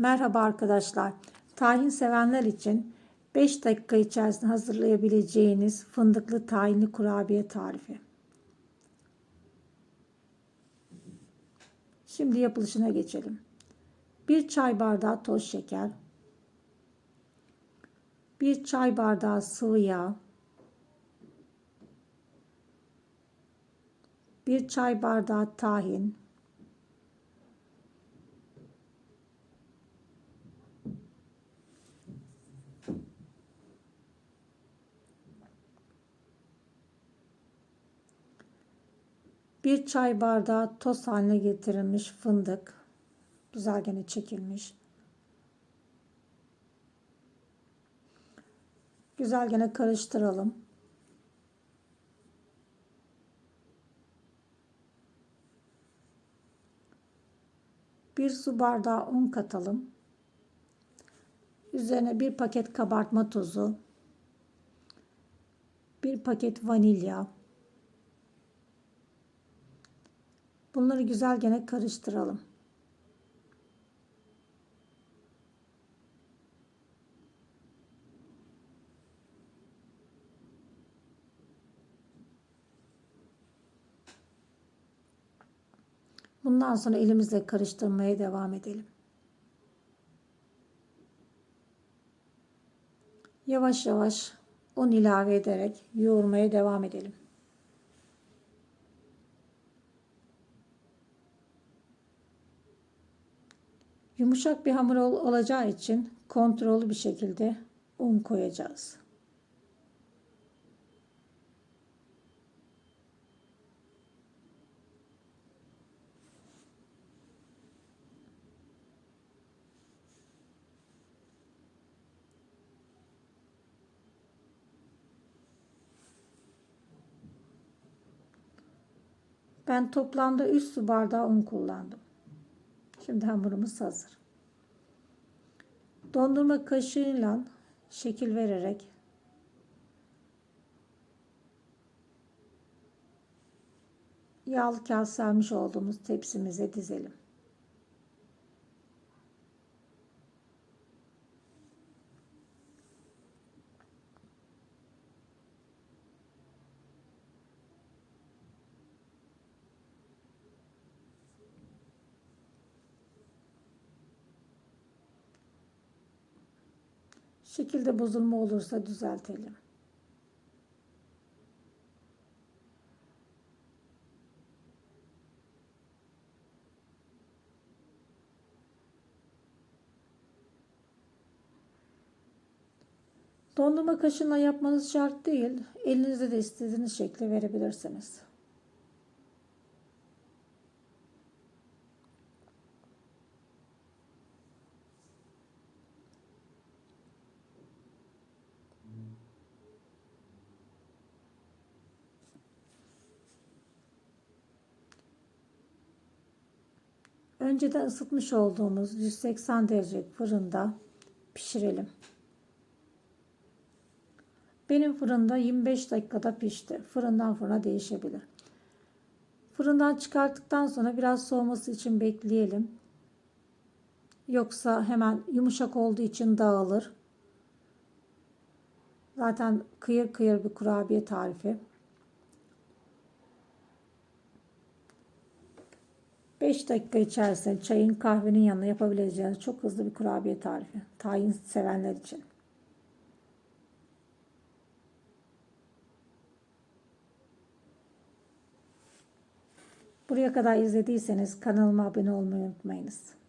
Merhaba arkadaşlar. Tahin sevenler için 5 dakika içerisinde hazırlayabileceğiniz fındıklı tahinli kurabiye tarifi. Şimdi yapılışına geçelim. 1 çay bardağı toz şeker, 1 çay bardağı sıvı yağ, 1 çay bardağı tahin, Bir çay bardağı toz haline getirilmiş fındık. Güzel gene çekilmiş. Güzel gene karıştıralım. Bir su bardağı un katalım. Üzerine bir paket kabartma tozu, bir paket vanilya, Bunları güzel gene karıştıralım. Bundan sonra elimizle karıştırmaya devam edelim. Yavaş yavaş un ilave ederek yoğurmaya devam edelim. Yumuşak bir hamur ol olacağı için kontrollü bir şekilde un koyacağız. Ben toplamda 3 su bardağı un kullandım. Şimdi hamurumuz hazır. Dondurma kaşığıyla şekil vererek yağlı kağıt sermiş olduğumuz tepsimize dizelim. Şekilde bozulma olursa düzeltelim. Dondurma kaşığına yapmanız şart değil. Elinizde de istediğiniz şekli verebilirsiniz. Önceden ısıtmış olduğumuz 180 derece fırında pişirelim. Benim fırında 25 dakikada pişti. Fırından fırına değişebilir. Fırından çıkarttıktan sonra biraz soğuması için bekleyelim. Yoksa hemen yumuşak olduğu için dağılır. Zaten kıyır kıyır bir kurabiye tarifi. 5 dakika içerisinde çayın kahvenin yanına yapabileceğiniz çok hızlı bir kurabiye tarifi. Tayin sevenler için. Buraya kadar izlediyseniz kanalıma abone olmayı unutmayınız.